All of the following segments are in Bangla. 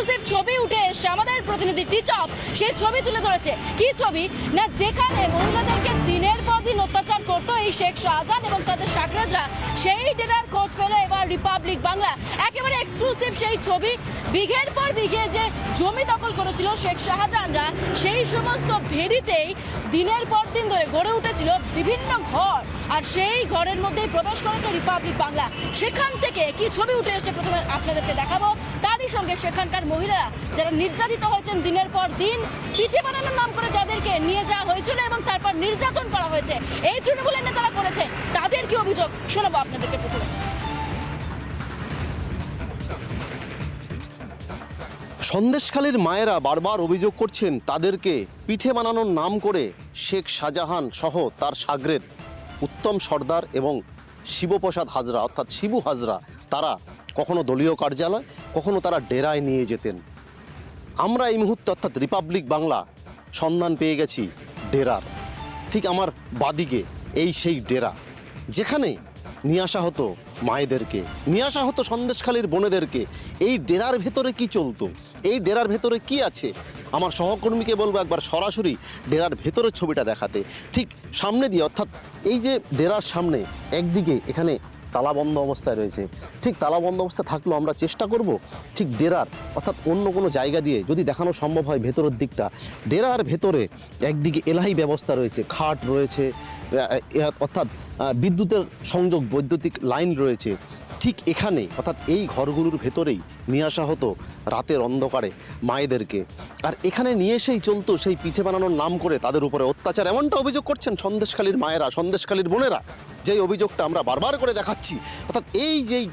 এক্সক্লুসিভ ছবি উঠে এসছে আমাদের প্রতিনিধি টিটপ সেই ছবি তুলে ধরেছে। কি ছবি? না, যেখানে মহিলাদেরকে দিনের পর দিন অত্যাচার করতো এই শেখ শাহজাহান এবং তাদের সাকরাজরা, সেই ডেটার খোঁজ পেল এবার রিপাবলিক বাংলা। একেবারে এক্সক্লুসিভ সেই ছবি। বিঘের পর বিঘে যে জমি দখল করেছিল শেখ শাহজাহানরা, সেই সমস্ত ভেরিতেই দিনের পর দিন ধরে গড়ে উঠেছিল বিভিন্ন ঘর। আর সেই ঘরের মধ্যেই প্রবেশ করেছে রিপাবলিক বাংলা। সেখান থেকে কি ছবি উঠে এসেছে? প্রথমে আপনাদেরকে দেখাবো। সঙ্গে সেখানকার মহিলারা যারা নির্যাতিত হয়েছেন দিনের পর দিন, পিঠে বানানোর নাম করে যাদেরকে নিয়ে যাওয়া হয়েছিল এবং তারপর নির্যাতন করা হয়েছে, এই তৃণমূলের নেতারা করেছে, তাদের কি অভিযোগ? শোনাবো আপনাদেরকে প্রথমে। সন্দেশখালীর মায়েরা বারবার অভিযোগ করছেন তাদেরকে পিঠে বানানোর নাম করে শেখ শাহজাহান সহ তার সাগরেদ উত্তম সর্দার এবং শিবপ্রসাদ হাজরা, অর্থাৎ শিবু হাজরা, তারা কখনো দলীয় কার্যালয়, কখনো তারা ডেরায় নিয়ে যেতেন। আমরা এই মুহূর্তে অর্থাৎ রিপাবলিক বাংলা সন্ধান পেয়ে গেছি ডেরার। ঠিক আমার বাদিকে, এই সেই ডেরা। যেখানে নিয়ে আসা হতো মায়েদেরকে, নিয়ে আসা হতো সন্দেশখালীর বোনেদেরকে। এই ডেরার ভেতরে কি চলতো? এই ডেরার ভেতরে কি আছে? আমার সহকর্মীকে বলব একবার সরাসরি ডেরার ভেতরের ছবিটা দেখাতে। ঠিক সামনে দিয়ে, অর্থাৎ এই যে ডেরার সামনে, একদিকে এখানে তালাবন্ধ অবস্থায় রয়েছে। ঠিক তালাবন্ধ অবস্থা থাকলেও আমরা চেষ্টা করব ঠিক ডেরার, অর্থাৎ অন্য কোনো জায়গা দিয়ে যদি দেখানো সম্ভব হয় ভেতরের দিকটা, ডেরার ভেতরে একদিকে এলাহি ব্যবস্থা রয়েছে, খাট রয়েছে অর্থাৎ বিদ্যুতের সংযোগ, বৈদ্যুতিক লাইন রয়েছে। ঠিক এখানে, অর্থাৎ এই ঘরগুলোর ভেতরেই নিয়ে আসা হতো রাতের অন্ধকারে মায়েদেরকে। আর এখানে নিয়ে এসেই চলতো সেই পিঠে বানানোর নাম করে তাদের উপরে অত্যাচার। এমনটা অভিযোগ করছেন সন্দেশখালীর মায়েরা, সন্দেশখালীর বোনেরা। যেই অভিযোগটা আমরা বারবার করে দেখাচ্ছি, অর্থাৎ এই যেই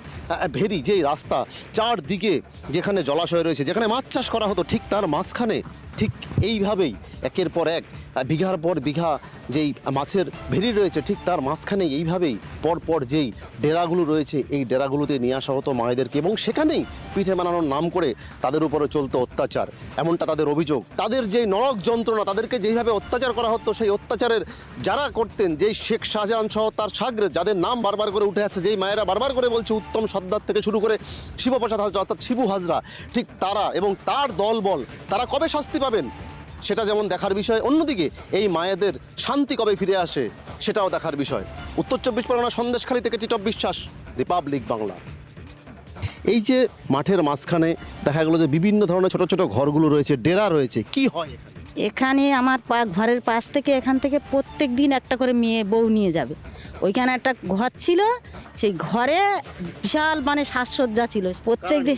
ভেরি যেই রাস্তা, চারদিকে যেখানে জলাশয় রয়েছে, যেখানে মাছ চাষ করা হতো, ঠিক তার মাঝখানে ঠিক এইভাবেই, একের পর এক বিঘার পর বিঘা যেই মাছের ভেরি রয়েছে, ঠিক তার মাঝখানে এইভাবেই পর পর যেই ডেরাগুলো রয়েছে, এই ডেরাগুলোতে নিয়ে আসা হতো মায়েদেরকে এবং সেখানেই পিঠে বানানোর নাম করে তাদের উপরে চলতো অত্যাচার। এমনটা তাদের অভিযোগ। তাদের যেই নরক যন্ত্রণা, তাদেরকে যেইভাবে অত্যাচার করা হতো, সেই অত্যাচারের যারা করতেন, যেই শেখ শাহজাহান সহ তার সাগরে যাদের নাম বারবার করে উঠে আসছে, যেই মায়েরা বারবার করে বলছে, উত্তম সর্দার থেকে শুরু করে শিবপ্রসাদ হাজরা, অর্থাৎ শিবু হাজরা, ঠিক তারা এবং তার দলবল, তারা কবে শাস্তি পাবেন? সেটা যেমন দেখার বিষয় অন্যদিকে এই মায়েদের শান্তি কবে ফিরে আসে সেটাও দেখার বিষয়। উত্তর চব্বিশ পরগনা সন্দেশখালী থেকে টিটপ বিশ্বাস রিপাবলিক বাংলা। এই যে মাঠের মাঝখানে দেখা গেলো যে বিভিন্ন ধরনের ছোট ছোট ঘরগুলো রয়েছে ডেরা রয়েছে কি হয় এখানে? আমার পা ঘরের পাশ থেকে এখান থেকে প্রত্যেক দিন একটা করে মেয়ে বউ নিয়ে যাবে। ওইখানে একটা ঘর ছিল সেই ঘরে বিশাল মানে সাজসজ্জা ছিল। প্রত্যেক দিন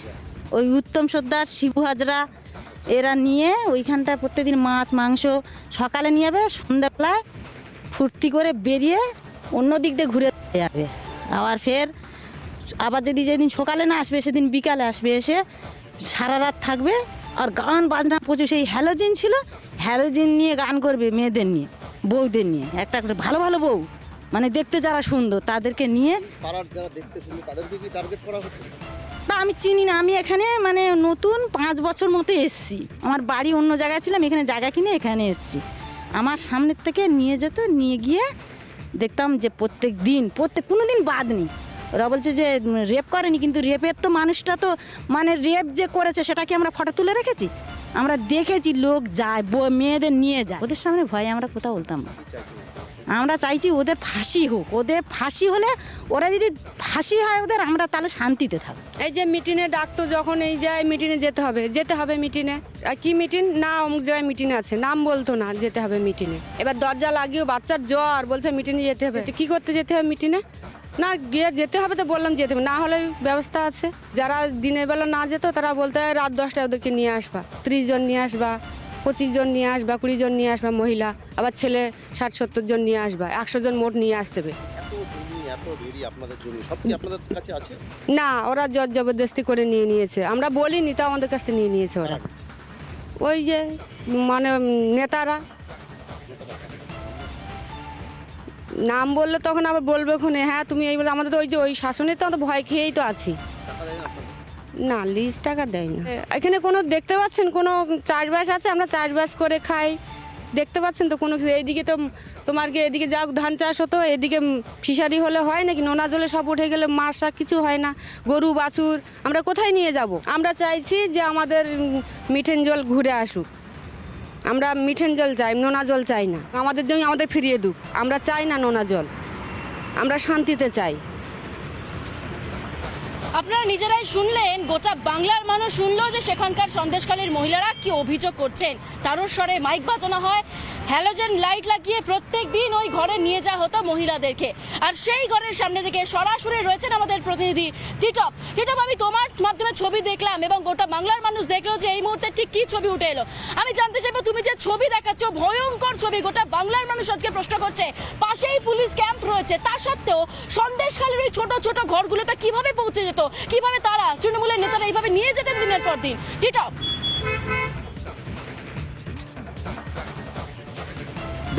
ওই উত্তম সর্দার শিবু হাজরা এরা নিয়ে ওইখানটায় প্রত্যেকদিন মাছ, মাংস সকালে নিয়ে যাবে, সন্ধ্যাবেলায় ফুর্তি করে বেরিয়ে অন্য দিক দিয়ে ঘুরে যাবে। আবার ফের আবার যদি যেদিন সকালে না আসবে, সেদিন বিকালে আসবে, এসে সারা রাত থাকবে আর গান বাজনা প্রচুর। সেই হ্যালোজিন ছিল, হ্যালোজিন নিয়ে গান করবে মেয়েদের নিয়ে, বউদের নিয়ে। একটা করে ভালো ভালো বউ মানে দেখতে যারা সুন্দর, তাদেরকে নিয়ে পাড়ার যারা দেখতে শুনলো তাদেরকে কি টার্গেট করা তা আমি চিনি না, আমি এখানে মানে নতুন পাঁচ বছর মতো এসছি। আমার বাড়ি অন্য জায়গায় ছিলাম, এখানে জায়গা কিনে এখানে এসছি। আমার সামনের থেকে নিয়ে যেত, নিয়ে গিয়ে দেখতাম যে প্রত্যেক দিন, প্রত্যেক কোনো দিন বাদ নেই। ওরা বলছে যে রেপ করেনি, কিন্তু রেপের তো মানুষটা তো মানে রেপ যে করেছে, সেটা কি আমরা ফটো তুলে রেখেছি? আমরা দেখেছি লোক যায় মেয়েদের নিয়ে যায়। ওদের সামনে ভয়ে আমরা কোথাও বলতাম আমরা চাইছি ওদের ফাঁসি হোক। ওদের ফাঁসি হলে ওরা যদি ফাঁসি হয় ওদের, আমরা তাহলে শান্তিতে থাকব। এই যে মিটিংয়ে ডাকতো যখন এই যায় মিটিংয়ে যেতে হবে। যেতে হবে মিটিংয়ে কি মিটিং না, অমুক জায়গায় মিটিং আছে। নাম বলতো না, যেতে হবে মিটিংয়ে এবার দরজা লাগিয়েও বাচ্চার জ্বর, বলছে মিটিংয়ে যেতে হবে। কি করতে যেতে হবে মিটিংয়ে না, গিয়ে যেতে হবে তো বললাম যেতে হবে। না হলে ব্যবস্থা আছে। যারা দিনের বেলা না যেত, তারা বলতে রাত দশটায় ওদেরকে নিয়ে আসবা। ত্রিশ জন নিয়ে আসবা। পঁচিশ জন নিয়ে আসবা কুড়ি জন নিয়ে আসবা মহিলা আবার ছেলে ষাট সত্তর জন নিয়ে আসবা একশো জন মোট নিয়ে আসতে হবে। না ওরা জোর জবরদস্তি করে নিয়ে নিয়েছে। আমরা বলিনি তো আমাদের কাছ থেকে নিয়ে নিয়েছে ওরা। ওই যে মানে নেতারা। নাম বললে তখন আবার বলবে ওখানে হ্যাঁ তুমি এই বলে আমাদের তো ওই যে ওই শাসনের তো আমাদের ভয় খেয়েই তো আছি। না লিজ টাকা দেয় না। এখানে কোনো দেখতে পাচ্ছেন? কোনো চাষবাস আছে? আমরা চাষবাস করে খাই। দেখতে পাচ্ছেন তো কোনো এইদিকে তো তোমার কি এদিকে যা ধান চাষ হতো, এদিকে ফিশারি হলে হয় নাকি? নোনা জলে সব উঠে গেলে মাছ শাক কিছু হয় না। গরু, বাছুর, আমরা কোথায় নিয়ে যাব? আমরা চাইছি যে আমাদের মিঠেন জল ঘুরে আসুক। আমরা মিঠেন জল চাই, নোনা জল চাই না। আমাদের জমি আমাদের ফিরিয়ে দুক। আমরা চাই না নোনা জল। আমরা শান্তিতে চাই। আপনারা নিজেরাই শুনলেন, গোটা বাংলার মানুষ শুনলো যে সেখানকার সন্দেশকালীর মহিলারা কি অভিযোগ করছেন। তারও স্বরে মাইক বাজানো হয় হ্যালোজেন লাইট লাগিয়ে প্রত্যেক দিন ওই ঘরে নিয়ে যাওয়া হতো মহিলাদেরকে। আর সেই ঘরের সামনে থেকে সরাসরি রয়েছেন আমাদের প্রতিনিধি টিটপ। টিটপ, আমি তোমার মাধ্যমে ছবি দেখলাম এবং গোটা বাংলার মানুষ দেখল যে এই মুহূর্তে ঠিক কি ছবি উঠে এলো। আমি জানতে চাইব, তুমি যে ছবি দেখাচ্ছ, ভয়ঙ্কর ছবি, গোটা বাংলার মানুষ আজকে প্রশ্ন করছে। পাশেই পুলিশ রয়েছে তা সত্ত্বেও সন্দেশকালের ওই ছোট ছোট ঘরগুলোতে কীভাবে পৌঁছে যেত? কীভাবে তারা, তৃণমূলের নেতারা এইভাবে নিয়ে যেতেন দিনের পর দিন? টিটপ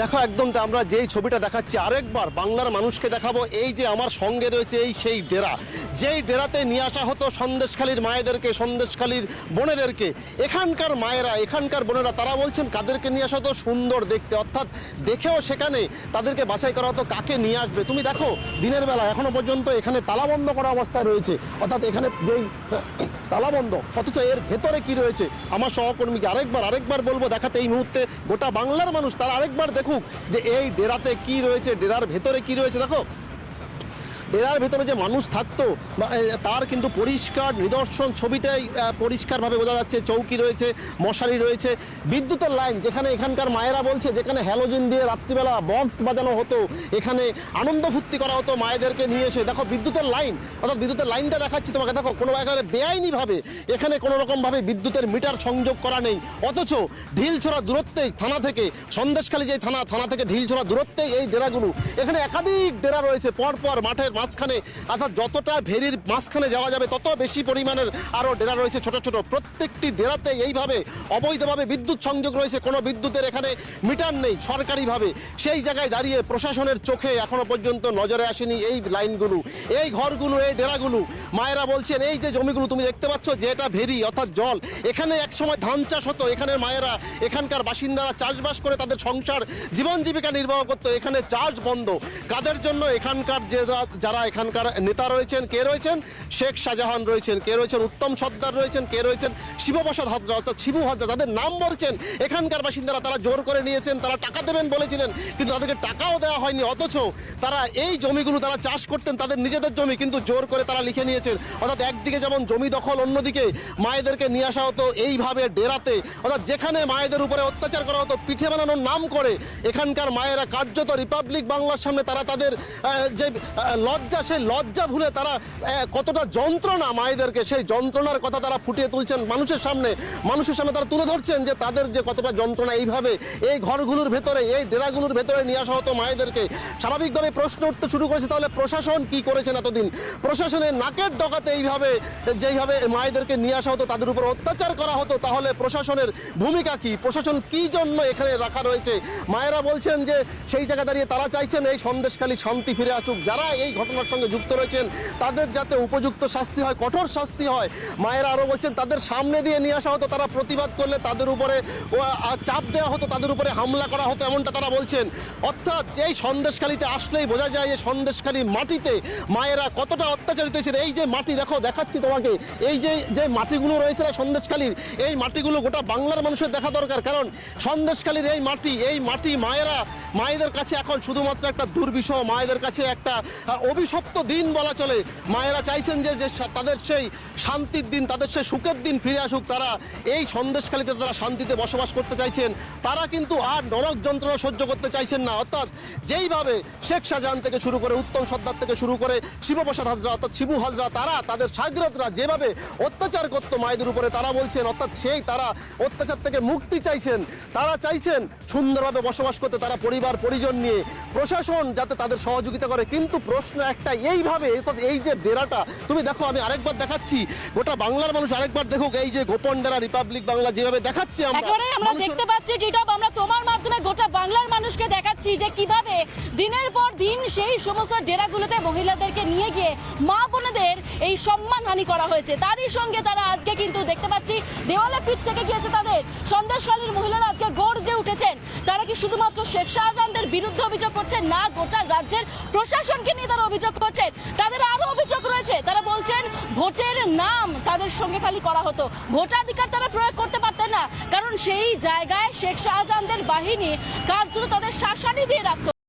দেখো একদম তো আমরা যেই ছবিটা দেখাচ্ছি, আরেকবার বাংলার মানুষকে দেখাবো। এই যে আমার সঙ্গে রয়েছে এই সেই ডেরা। যেই ডেরাতে নিয়ে আসা হতো সন্দেশখালীর মায়েদেরকে, সন্দেশখালীর বোনেদেরকে। এখানকার মায়েরা, এখানকার বোনেরা, তারা বলছেন কাদেরকে নিয়ে আসা হতো সুন্দর দেখতে। অর্থাৎ দেখেও সেখানে তাদেরকে বাছাই করা হতো কাকে নিয়ে আসবে। তুমি দেখো, দিনের বেলা এখনও পর্যন্ত এখানে তালাবন্ধ করা অবস্থায় রয়েছে। অর্থাৎ এখানে যেই তালাবন্ধ অথচ এর ভেতরে কি রয়েছে? আমার সহকর্মীকে আরেকবার আরেকবার বলব, দেখাতে এই মুহূর্তে গোটা বাংলার মানুষ, তারা আরেকবার দেখুক যে এই ডেরাতে কি রয়েছে ডেরার ভেতরে কি রয়েছে দেখো। ডেরার ভেতরে যে মানুষ থাকতো তার কিন্তু পরিষ্কার নিদর্শন ছবিটাই পরিষ্কারভাবে বোঝা যাচ্ছে, চৌকি রয়েছে, মশারি রয়েছে। বিদ্যুতের লাইন, যেখানে এখানকার মায়েরা বলছে, যেখানে হ্যালোজিন দিয়ে রাত্রিবেলা বক্স বাজানো হতো, এখানে আনন্দ ফুর্তি করা হতো মায়েদেরকে নিয়ে এসে। দেখো, বিদ্যুতের লাইন, অর্থাৎ বিদ্যুতের লাইনটা দেখাচ্ছি তোমাকে। দেখো, কোনো একেবারে বেআইনিভাবে এখানে কোনো রকমভাবে বিদ্যুতের মিটার সংযোগ করা নেই। অথচ ঢিলছোড়া দূরত্বেই থানা থেকে, সন্দেশখালী যে থানা থানা থেকে ঢিলছোড়া দূরত্বেই এই ডেরাগুলো। এখানে একাধিক ডেরা রয়েছে, পরপর মাঠের মাঝখানে, অর্থাৎ যতটা ভেরির মাঝখানে যাওয়া যাবে, তত বেশি পরিমাণের আরও ডেরা রয়েছে ছোট ছোট। প্রত্যেকটি ডেরাতে এইভাবে অবৈধভাবে বিদ্যুৎ সংযোগ রয়েছে, কোনো বিদ্যুতের এখানে মিটার নেই সরকারিভাবে। সেই জায়গায় দাঁড়িয়ে প্রশাসনের চোখে এখনও পর্যন্ত নজরে আসেনি এই লাইনগুলো, এই ঘরগুলো, এই ডেরাগুলো। মায়েরা বলছেন, এই যে জমিগুলো তুমি দেখতে পাচ্ছ, যে এটা ভেরি, অর্থাৎ জল, এখানে একসময় ধান চাষ হতো, এখানের মায়েরা, এখানকার বাসিন্দারা চাষবাস করে তাদের সংসার, জীবন জীবিকা নির্বাহ করতো, এখানে চাষ বন্ধ। কাদের জন্য এখানকার যে যারা এখানকার নেতা রয়েছেন কে রয়েছেন? শেখ শাহজাহান রয়েছেন কে রয়েছেন? উত্তম সর্দার রয়েছেন কে রয়েছেন? শিবপ্রসাদ হাজরা অর্থাৎ শিবু হাজরা তাদের নাম বলছেন এখানকার বাসিন্দারা তারা জোর করে নিয়েছেন তারা টাকা দেবেন বলেছিলেন কিন্তু তাদেরকে টাকাও দেওয়া হয়নি অথচ তারা এই জমিগুলো তারা চাষ করতেন তাদের নিজেদের জমি কিন্তু জোর করে তারা লিখে নিয়েছেন। অর্থাৎ একদিকে যেমন জমি দখল অন্যদিকে মায়েদেরকে নিয়ে আসা হতো এইভাবে ডেরাতে। অর্থাৎ যেখানে মায়েদের উপরে অত্যাচার করা হতো পিঠে বানানোর নাম করে এখানকার মায়েরা কার্যত রিপাবলিক বাংলার সামনে তারা তাদের যে আহ, লজ্জা, সেই লজ্জা ভুলে তারা কতটা যন্ত্রণা মায়েদেরকে, সেই যন্ত্রণার কথা তারা ফুটিয়ে তুলছেন মানুষের সামনে। মানুষের সামনে তারা তুলে ধরছেন যে তাদের যে কতটা যন্ত্রণা এইভাবে এই ঘরগুলোর ভেতরে, এই ডেরাগুলোর ভেতরে নিয়ে আসা হতো মায়েদেরকে। স্বাভাবিকভাবে প্রশ্ন উঠতে শুরু করেছে, তাহলে প্রশাসন কি করেছেন এতদিন? প্রশাসনের নাকের ডগাতে এইভাবে, যেইভাবে মায়েদেরকে নিয়ে আসা হতো, তাদের উপর অত্যাচার করা হতো, তাহলে প্রশাসনের ভূমিকা কি? প্রশাসন কি জন্য এখানে রাখা রয়েছে? মায়েরা বলছেন যে সেই জায়গা দাঁড়িয়ে তারা চাইছেন এই সন্দেশখালী শান্তি ফিরে আসুক। যারা এই ঘটনার সঙ্গে যুক্ত রয়েছেন। তাদের যাতে উপযুক্ত শাস্তি হয়, কঠোর শাস্তি হয়, মায়েরা আরও বলছেন তাদের সামনে দিয়ে নিয়ে আসা হতো, তারা প্রতিবাদ করলে তাদের উপরে চাপ দেওয়া হতো, তাদের উপরে হামলা করা হতো এমনটা তারা বলছেন। অর্থাৎ এই সন্দেশখালীতে আসলেই বোঝা যায় যে সন্দেশখালী মাটিতে মায়েরা কতটা অত্যাচারিত হয়েছে এই যে মাটি, দেখো, দেখাচ্ছি তোমাকে, এই যে যে মাটিগুলো রয়েছে না সন্দেশখালীর, এই মাটিগুলো গোটা বাংলার মানুষের দেখা দরকার। কারণ সন্দেশখালীর এই মাটি এই মাটি মায়েরা, মায়েদের কাছে এখন শুধুমাত্র একটা দুর্বিষহ, মায়েদের কাছে একটা অভিশপ্ত দিন বলা চলে। মায়েরা চাইছেন যে তাদের সেই শান্তির দিন, তাদের সেই সুখের দিন ফিরে আসুক। তারা এই সন্দেশখালীতে তারা শান্তিতে বসবাস করতে চাইছেন। তারা কিন্তু আর নরক যন্ত্রণা সহ্য করতে চাইছেন না। অর্থাৎ যেইভাবে শেখ শাহজাহান থেকে শুরু করে উত্তম সর্দার থেকে শুরু করে শিবপ্রসাদ হাজরা, অর্থাৎ শিবু হাজরা, তারা তাদের সাগরতরা যেভাবে অত্যাচার করতো মায়েদের উপরে, তারা বলছেন, অর্থাৎ সেই তারা অত্যাচার থেকে মুক্তি চাইছেন। তারা চাইছেন সুন্দরভাবে বসবাস করতে, তারা পরিবার, পরিজন নিয়ে প্রশাসন যাতে তাদের সহযোগিতা করে। কিন্তু প্রশ্ন একটা এইভাবে এই যে ডেরাটা তুমি দেখো আমি আরেকবার দেখাচ্ছি। গোটা বাংলার মানুষ আরেকবার দেখুক এই যে গোপন ডেরা রিপাবলিক বাংলা যেভাবে দেখাচ্ছি আমরা। আমরা দেখতে পাচ্ছি টিটপ আমরা তোমার মাধ্যমে গোটা বাংলার মানুষকে দেখাচ্ছি যে কীভাবে দিনের পর দিন সেই সমস্ত ডেরাগুলোতে মহিলাদেরকে নিয়ে গিয়ে মা বোনেদের এই সম্মানহানি করা হয়েছে। তারই সঙ্গে তারা আজকে কিন্তু দেখতে পাচ্ছি, দেওয়ালে পিঠ থেকে গিয়েছে তাদের। সন্দেশকালীর মহিলারা আজকে গর্জে উঠেছেন। তারা কি শুধুমাত্র শেখ শাহজাহানদের বিরুদ্ধে অভিযোগ করছেন, না গোটা রাজ্যের প্রশাসনকে নিয়ে তারা অভিযোগ করছেন? তাদের আরও অভিযোগ রয়েছে। তারা বলছেন, ভোটের নাম তাদের সঙ্গে খালি করা হতো। ভোটাধিকার তারা প্রয়োগ করতে পারতেন না। কারণ সেই জায়গায় শেখ শাহজাহানদের বাহিনী কার্যত তাদের শাসানি দিয়ে রাখতো।